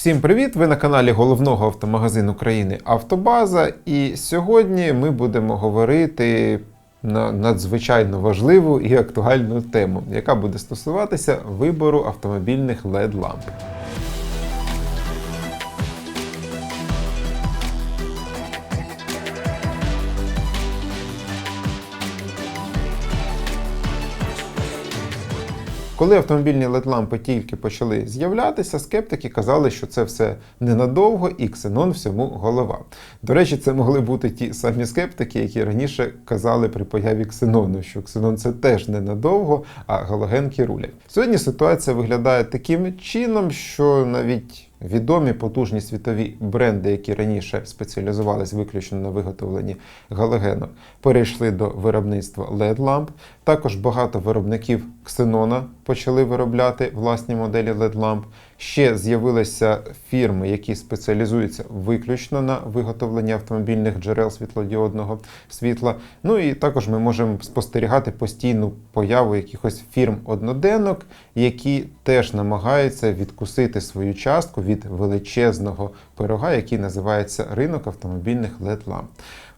Всім привіт! Ви на каналі головного автомагазину країни Автобаза. І сьогодні ми будемо говорити на надзвичайно важливу і актуальну тему, яка буде стосуватися вибору автомобільних led Коли автомобільні LED-лампи тільки почали з'являтися, скептики казали, що це все ненадовго і ксенон всьому голова. До речі, це могли бути ті самі скептики, які раніше казали при появі ксенону, що ксенон це теж ненадовго, а галогенки рулять. Сьогодні ситуація виглядає таким чином, що навіть Відомі потужні світові бренди, які раніше спеціалізувалися виключно на виготовленні галогенок, перейшли до виробництва LED-ламп. Також багато виробників ксенона почали виробляти власні моделі LED-ламп. Ще з'явилися фірми, які спеціалізуються виключно на виготовленні автомобільних джерел світлодіодного світла. Ну і також ми можемо спостерігати постійну появу якихось фірм одноденок, які теж намагаються відкусити свою частку від величезного пирога, який називається ринок автомобільних LED-ламп.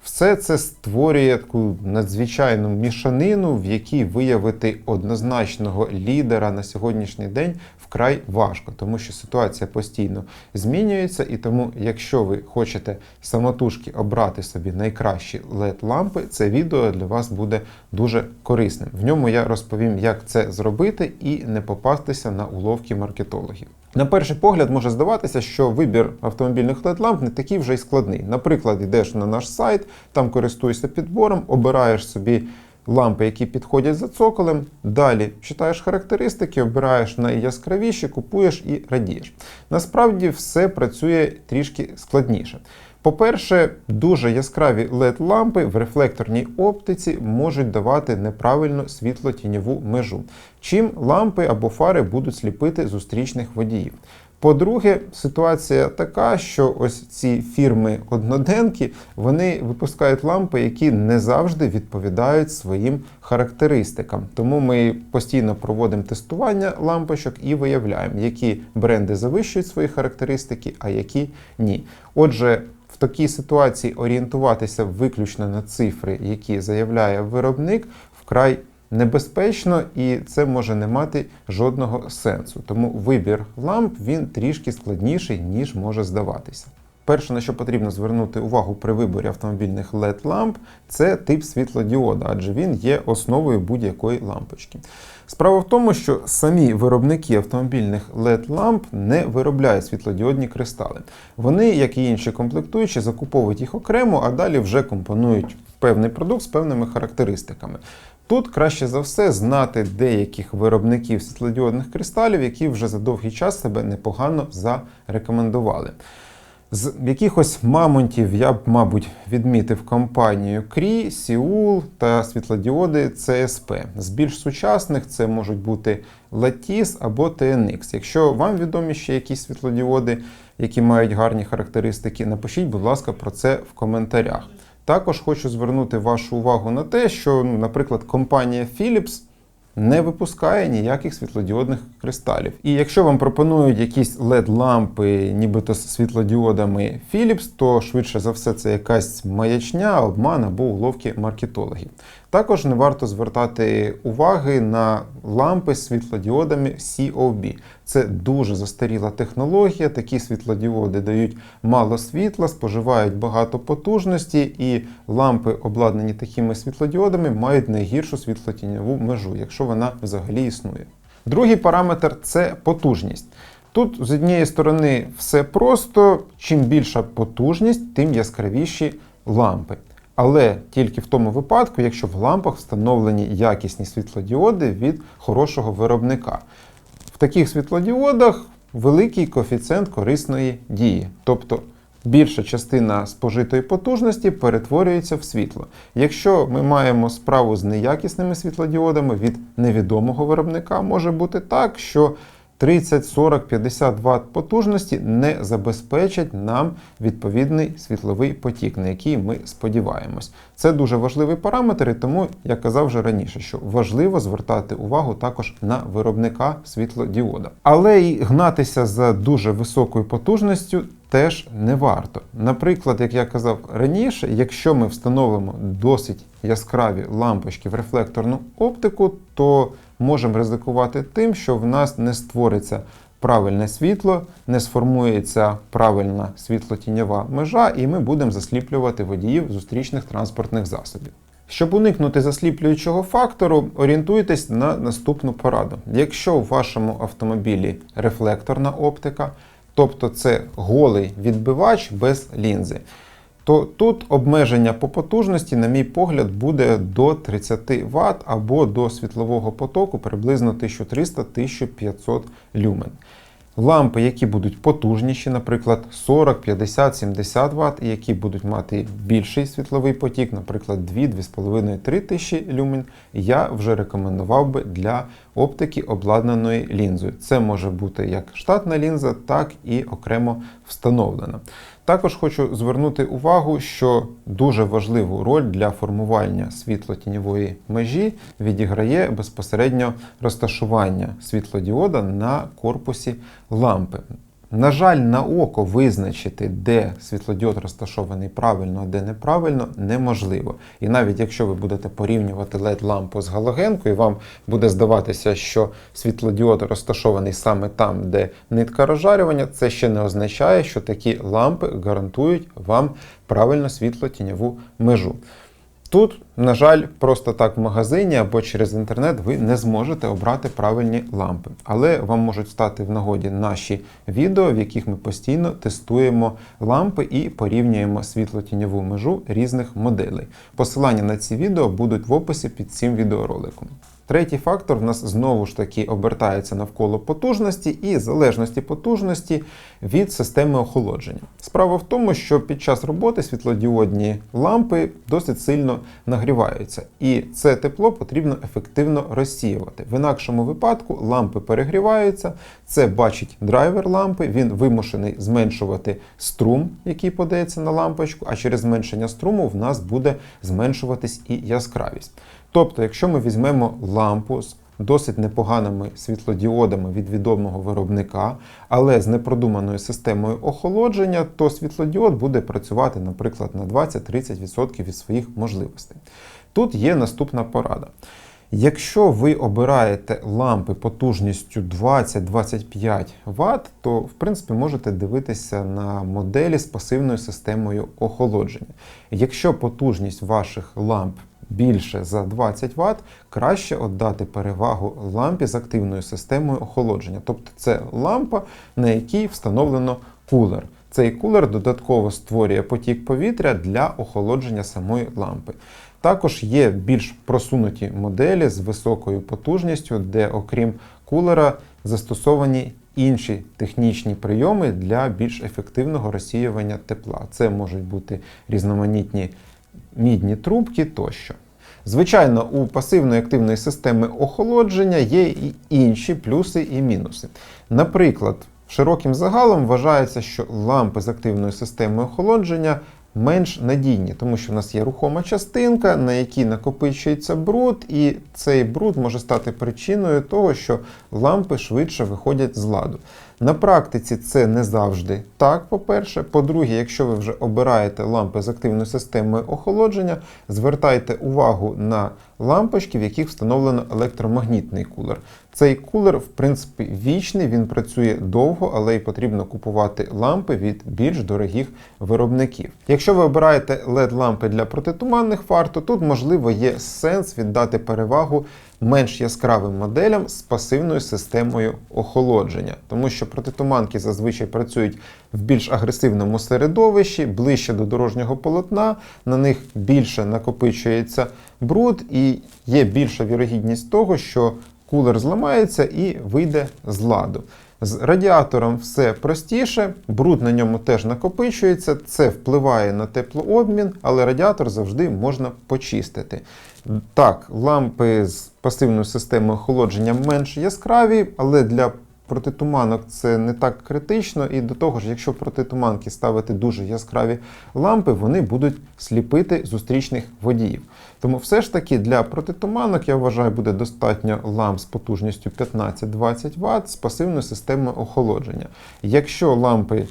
Все це створює таку надзвичайну мішанину, в якій виявити однозначного лідера на сьогоднішній день вкрай важко, тому що ситуація постійно змінюється, і тому, якщо ви хочете самотужки обрати собі найкращі LED-лампи, це відео для вас буде дуже корисним. В ньому я розповім, як це зробити і не попастися на уловки маркетологів. На перший погляд може здаватися, що вибір автомобільних LED-ламп не такий вже й складний. Наприклад, йдеш на наш сайт, там користуєшся підбором, обираєш собі лампи, які підходять за цоколем. Далі читаєш характеристики, обираєш найяскравіші, купуєш і радієш. Насправді все працює трішки складніше. По-перше, дуже яскраві LED-лампи в рефлекторній оптиці можуть давати неправильну світло-тіньову межу, чим лампи або фари будуть сліпити зустрічних водіїв. По-друге, ситуація така, що ось ці фірми-одноденки вони випускають лампи, які не завжди відповідають своїм характеристикам. Тому ми постійно проводимо тестування лампочок і виявляємо, які бренди завищують свої характеристики, а які ні. Отже, в такій ситуації орієнтуватися виключно на цифри, які заявляє виробник, вкрай небезпечно і це може не мати жодного сенсу. Тому вибір ламп він трішки складніший, ніж може здаватися. Перше, на що потрібно звернути увагу при виборі автомобільних LED-ламп, це тип світлодіода, адже він є основою будь-якої лампочки. Справа в тому, що самі виробники автомобільних LED-ламп не виробляють світлодіодні кристали. Вони, як і інші комплектуючі, закуповують їх окремо, а далі вже компонують певний продукт з певними характеристиками. Тут краще за все знати деяких виробників світлодіодних кристалів, які вже за довгий час себе непогано зарекомендували. З якихось мамонтів я б, мабуть, відмітив компанію Крі, Сіул та світлодіоди CSP. З більш сучасних це можуть бути Lattice або TNX. Якщо вам відомі ще якісь світлодіоди, які мають гарні характеристики, напишіть, будь ласка, про це в коментарях. Також хочу звернути вашу увагу на те, що, ну, наприклад, компанія Philips не випускає ніяких світлодіодних кристалів. І якщо вам пропонують якісь LED-лампи, нібито з світлодіодами Philips, то швидше за все це якась маячня, обман або уловки маркетологів. Також не варто звертати уваги на лампи з світлодіодами COB. Це дуже застаріла технологія. Такі світлодіоди дають мало світла, споживають багато потужності, і лампи, обладнані такими світлодіодами, мають найгіршу світлотіньову межу, якщо вона взагалі існує. Другий параметр це потужність. Тут з однієї сторони все просто, чим більша потужність, тим яскравіші лампи. Але тільки в тому випадку, якщо в лампах встановлені якісні світлодіоди від хорошого виробника. В таких світлодіодах великий коефіцієнт корисної дії. Тобто більша частина спожитої потужності перетворюється в світло. Якщо ми маємо справу з неякісними світлодіодами від невідомого виробника, може бути так, що 30, 40, 50 Вт потужності не забезпечать нам відповідний світловий потік, на який ми сподіваємось. Це дуже важливий параметр, і тому я казав вже раніше, що важливо звертати увагу також на виробника світлодіода. Але і гнатися за дуже високою потужністю теж не варто. Наприклад, як я казав раніше, якщо ми встановимо досить яскраві лампочки в рефлекторну оптику, то можемо ризикувати тим, що в нас не створиться правильне світло, не сформується правильна світлотіньова межа, і ми будемо засліплювати водіїв зустрічних транспортних засобів. Щоб уникнути засліплюючого фактору, орієнтуйтесь на наступну пораду. Якщо у вашому автомобілі рефлекторна оптика, тобто це голий відбивач без лінзи, то тут обмеження по потужності, на мій погляд, буде до 30 Вт або до світлового потоку приблизно 1300-1500 люмен. Лампи, які будуть потужніші, наприклад, 40, 50, 70 Вт, і які будуть мати більший світловий потік, наприклад, 2, 2,5-3 тисячі люмен, я вже рекомендував би для оптики обладнаної лінзою. Це може бути як штатна лінза, так і окремо встановлена. Також хочу звернути увагу, що дуже важливу роль для формування світлотіньової межі відіграє безпосередньо розташування світлодіода на корпусі лампи. На жаль, на око визначити, де світлодіод розташований правильно, а де неправильно, неможливо. І навіть якщо ви будете порівнювати LED-лампу з галогенкою, вам буде здаватися, що світлодіод розташований саме там, де нитка розжарювання, це ще не означає, що такі лампи гарантують вам правильно світлотіньову межу. Тут, на жаль, просто так в магазині або через інтернет ви не зможете обрати правильні лампи. Але вам можуть стати в нагоді наші відео, в яких ми постійно тестуємо лампи і порівнюємо світло-тіньову межу різних моделей. Посилання на ці відео будуть в описі під цим відеороликом. Третій фактор в нас знову ж таки обертається навколо потужності і залежності потужності від системи охолодження. Справа в тому, що під час роботи світлодіодні лампи досить сильно нагріваються, і це тепло потрібно ефективно розсіювати. В інакшому випадку лампи перегріваються, це бачить драйвер лампи, він вимушений зменшувати струм, який подається на лампочку, а через зменшення струму в нас буде зменшуватись і яскравість. Тобто, якщо ми візьмемо лампу з досить непоганими світлодіодами від відомого виробника, але з непродуманою системою охолодження, то світлодіод буде працювати, наприклад, на 20-30% від своїх можливостей. Тут є наступна порада. Якщо ви обираєте лампи потужністю 20-25 Вт, то в принципі можете дивитися на моделі з пасивною системою охолодження. Якщо потужність ваших ламп більше за 20 Вт, краще віддати перевагу лампі з активною системою охолодження. Тобто це лампа, на якій встановлено кулер. Цей кулер додатково створює потік повітря для охолодження самої лампи. Також є більш просунуті моделі з високою потужністю, де, окрім кулера, застосовані інші технічні прийоми для більш ефективного розсіювання тепла. Це можуть бути різноманітні мідні трубки тощо. Звичайно, у пасивної активної системи охолодження є і інші плюси і мінуси. Наприклад, широким загалом вважається, що лампи з активною системою охолодження менш надійні, тому що в нас є рухома частинка, на якій накопичується бруд, і цей бруд може стати причиною того, що лампи швидше виходять з ладу. На практиці це не завжди так, по-перше. По-друге, якщо ви вже обираєте лампи з активною системою охолодження, звертайте увагу на лампочки, в яких встановлено електромагнітний кулер. Цей кулер, в принципі, вічний, він працює довго, але й потрібно купувати лампи від більш дорогих виробників. Якщо ви обираєте LED-лампи для протитуманних фар, то тут, можливо, є сенс віддати перевагу менш яскравим моделям з пасивною системою охолодження, тому що протитуманки зазвичай працюють в більш агресивному середовищі, ближче до дорожнього полотна, на них більше накопичується бруд, і є більша вірогідність того, що кулер зламається і вийде з ладу. З радіатором все простіше, бруд на ньому теж накопичується, це впливає на теплообмін, але радіатор завжди можна почистити. Так, лампи з пасивною системою охолодження менш яскраві, але для протитуманок це не так критично, і до того ж, якщо протитуманки ставити дуже яскраві лампи, вони будуть сліпити зустрічних водіїв. Тому все ж таки для протитуманок, я вважаю, буде достатньо ламп з потужністю 15-20 Вт з пасивною системою охолодження. Якщо лампи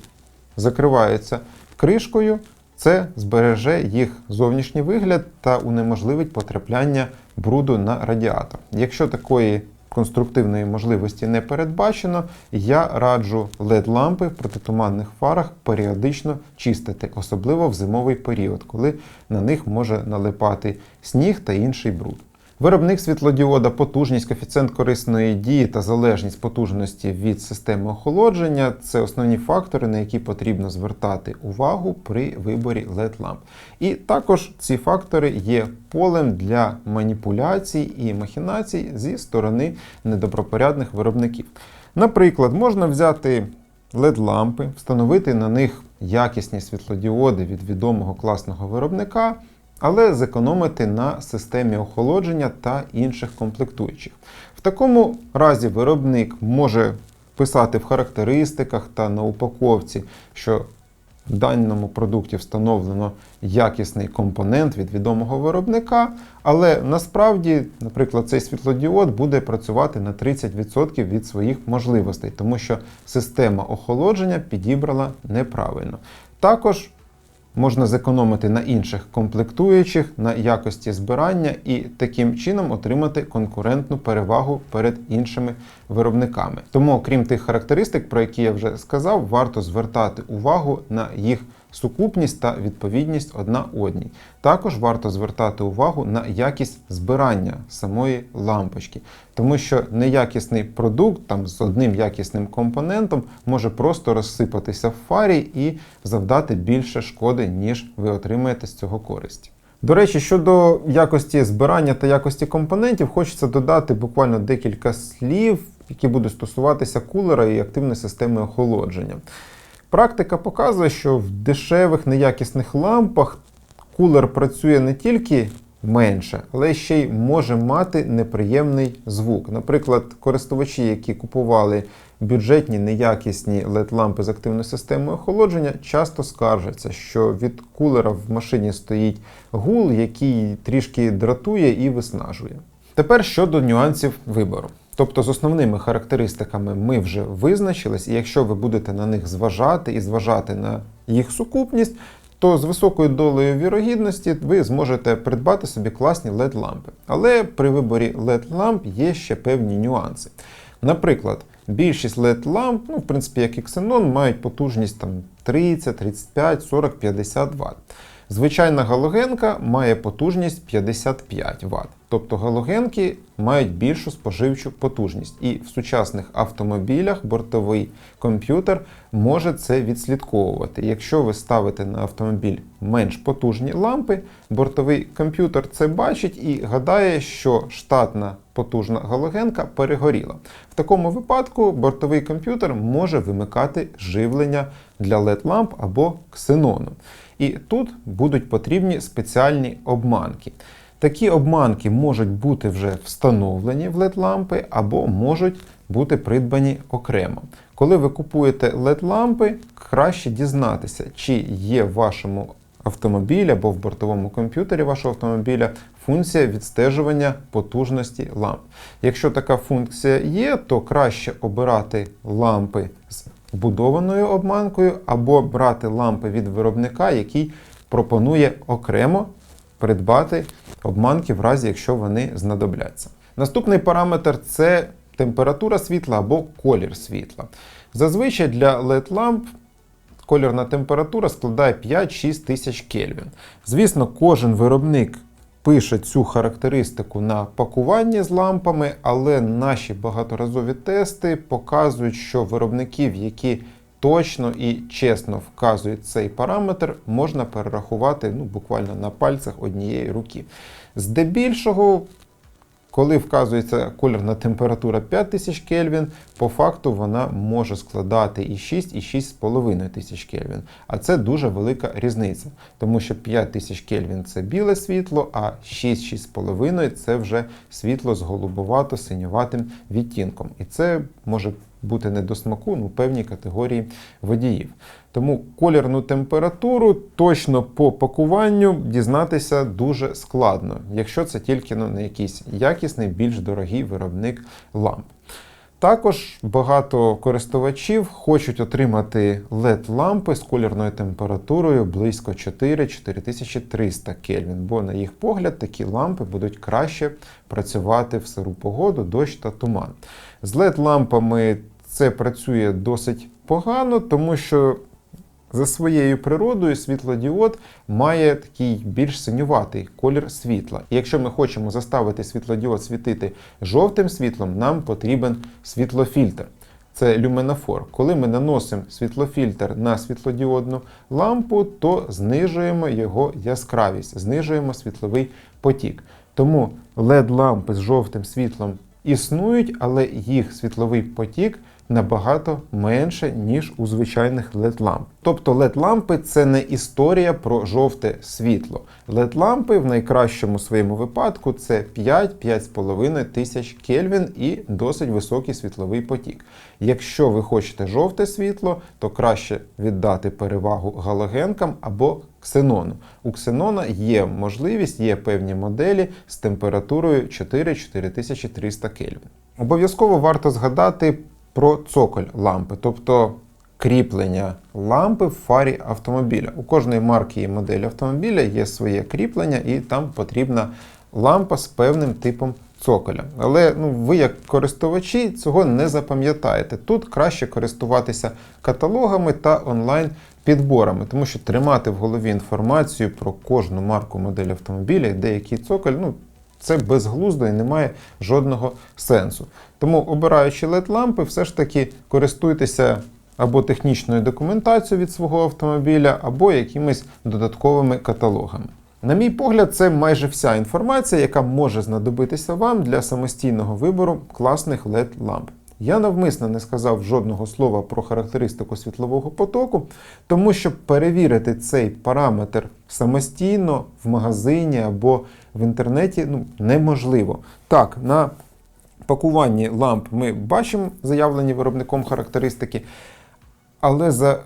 закриваються кришкою, це збереже їх зовнішній вигляд та унеможливить потрапляння бруду на радіатор. Якщо такої конструктивної можливості не передбачено, я раджу LED-лампи в протитуманних фарах періодично чистити, особливо в зимовий період, коли на них може налипати сніг та інший бруд. Виробник світлодіода, потужність, коефіцієнт корисної дії та залежність потужності від системи охолодження це основні фактори, на які потрібно звертати увагу при виборі LED-ламп. І також ці фактори є полем для маніпуляцій і махінацій зі сторони недобропорядних виробників. Наприклад, можна взяти LED-лампи, встановити на них якісні світлодіоди від відомого класного виробника але зекономити на системі охолодження та інших комплектуючих. В такому разі виробник може писати в характеристиках та на упаковці, що в даному продукті встановлено якісний компонент від відомого виробника, але насправді, наприклад, цей світлодіод буде працювати на 30% від своїх можливостей, тому що система охолодження підібрала неправильно. Також можна зекономити на інших комплектуючих, на якості збирання і таким чином отримати конкурентну перевагу перед іншими виробниками. Тому, окрім тих характеристик, про які я вже сказав, варто звертати увагу на їх сукупність та відповідність одна одній. Також варто звертати увагу на якість збирання самої лампочки, тому що неякісний продукт там з одним якісним компонентом може просто розсипатися в фарі і завдати більше шкоди, ніж ви отримаєте з цього користь. До речі, щодо якості збирання та якості компонентів, хочеться додати буквально декілька слів, які будуть стосуватися кулера і активної системи охолодження. Практика показує, що в дешевих неякісних лампах кулер працює не тільки менше, але ще й може мати неприємний звук. Наприклад, користувачі, які купували бюджетні неякісні LED-лампи з активною системою охолодження, часто скаржаться, що від кулера в машині стоїть гул, який трішки дратує і виснажує. Тепер щодо нюансів вибору. Тобто з основними характеристиками ми вже визначились, і якщо ви будете на них зважати і зважати на їх сукупність, то з високою долею вірогідності ви зможете придбати собі класні LED-лампи. Але при виборі LED-ламп є ще певні нюанси. Наприклад, більшість LED-ламп, ну, в принципі, як і Xenon, мають потужність там, 30, 35, 40, 50 Вт. Звичайна галогенка має потужність 55 Вт. Тобто галогенки мають більшу споживчу потужність. І в сучасних автомобілях бортовий комп'ютер може це відслідковувати. Якщо ви ставите на автомобіль менш потужні лампи, бортовий комп'ютер це бачить і гадає, що штатна потужна галогенка перегоріла. В такому випадку бортовий комп'ютер може вимикати живлення для LED-ламп або ксенону. І тут будуть потрібні спеціальні обманки. Такі обманки можуть бути вже встановлені в LED-лампи або можуть бути придбані окремо. Коли ви купуєте LED-лампи, краще дізнатися, чи є в вашому автомобілі або в бортовому комп'ютері вашого автомобіля функція відстежування потужності ламп. Якщо така функція є, то краще обирати лампи з вбудованою обманкою або брати лампи від виробника, який пропонує окремо придбати обманки в разі, якщо вони знадобляться. Наступний параметр це температура світла або колір світла. Зазвичай для LED-ламп колірна температура складає 5-6 тисяч Кельвін. Звісно, кожен виробник пише цю характеристику на пакуванні з лампами, але наші багаторазові тести показують, що виробників, які точно і чесно вказують цей параметр, можна перерахувати ну, буквально на пальцях однієї руки. Здебільшого коли вказується кольорна температура 5000 Кельвін, по факту вона може складати і 6, і 6,5 тисяч Кельвін. А це дуже велика різниця, тому що 5000 Кельвін це біле світло, а 6-6,5 це вже світло з голубовато-синюватим відтінком. І це може бути не до смаку ну, певній категорії водіїв. Тому колірну температуру точно по пакуванню дізнатися дуже складно, якщо це тільки ну, не якийсь якісний, більш дорогий виробник ламп. Також багато користувачів хочуть отримати LED-лампи з колірною температурою близько 4-4300 Кельвін, бо, на їх погляд, такі лампи будуть краще працювати в сиру погоду, дощ та туман. З LED-лампами це працює досить погано, тому що за своєю природою світлодіод має такий більш синюватий колір світла. І якщо ми хочемо заставити світлодіод світити жовтим світлом, нам потрібен світлофільтр. Це люминофор. Коли ми наносимо світлофільтр на світлодіодну лампу, то знижуємо його яскравість, знижуємо світловий потік. Тому LED-лампи з жовтим світлом існують, але їх світловий потік набагато менше, ніж у звичайних LED-ламп. Тобто LED-лампи це не історія про жовте світло. LED-лампи в найкращому своєму випадку це 5-5,5 тисяч Кельвін і досить високий світловий потік. Якщо ви хочете жовте світло, то краще віддати перевагу галогенкам або ксенону. У ксенона є можливість, є певні моделі з температурою 4-4300 Кельвін. Обов'язково варто згадати про цоколь лампи, тобто кріплення лампи в фарі автомобіля. У кожної марки і моделі автомобіля є своє кріплення, і там потрібна лампа з певним типом цоколя. Але ну, ви, як користувачі, цього не запам'ятаєте. Тут краще користуватися каталогами та онлайн-підборами, тому що тримати в голові інформацію про кожну марку модель автомобіля деякий цоколь. ну, це безглуздо і не має жодного сенсу. Тому, обираючи LED-лампи, все ж таки користуйтеся або технічною документацією від свого автомобіля, або якимись додатковими каталогами. На мій погляд, це майже вся інформація, яка може знадобитися вам для самостійного вибору класних LED-ламп. Я навмисно не сказав жодного слова про характеристику світлового потоку, тому що перевірити цей параметр самостійно в магазині або в інтернеті ну, неможливо. Так, на пакуванні ламп ми бачимо заявлені виробником характеристики, але за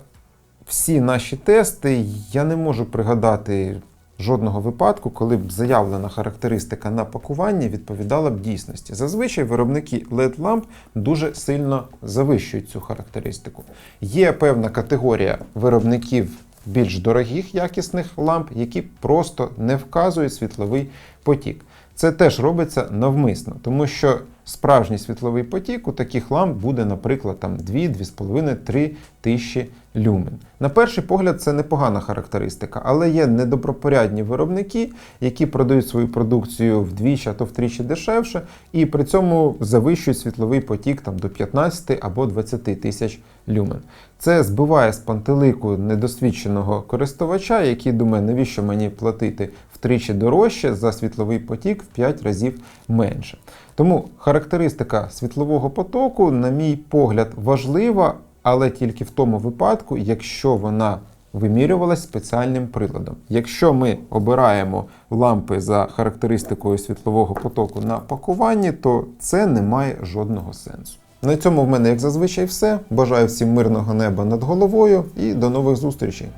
всі наші тести я не можу пригадати жодного випадку, коли б заявлена характеристика на пакуванні відповідала б дійсності. Зазвичай виробники LED-ламп дуже сильно завищують цю характеристику. Є певна категорія виробників більш дорогих якісних ламп, які просто не вказують світловий потік. Це теж робиться навмисно, тому що справжній світловий потік у таких ламп буде, наприклад, там 2, 2,5-3 тисячі люмен. На перший погляд, це непогана характеристика, але є недобропорядні виробники, які продають свою продукцію вдвічі, а то втричі дешевше, і при цьому завищують світловий потік там, до 15 або 20 тисяч люмен. Це збиває з пантелику недосвідченого користувача, який думає, навіщо мені платити втричі дорожче за світловий потік в 5 разів менше. Тому характеристика світлового потоку, на мій погляд, важлива, але тільки в тому випадку, якщо вона вимірювалась спеціальним приладом. Якщо ми обираємо лампи за характеристикою світлового потоку на пакуванні, то це не має жодного сенсу. На цьому в мене, як зазвичай, все. Бажаю всім мирного неба над головою і до нових зустрічей!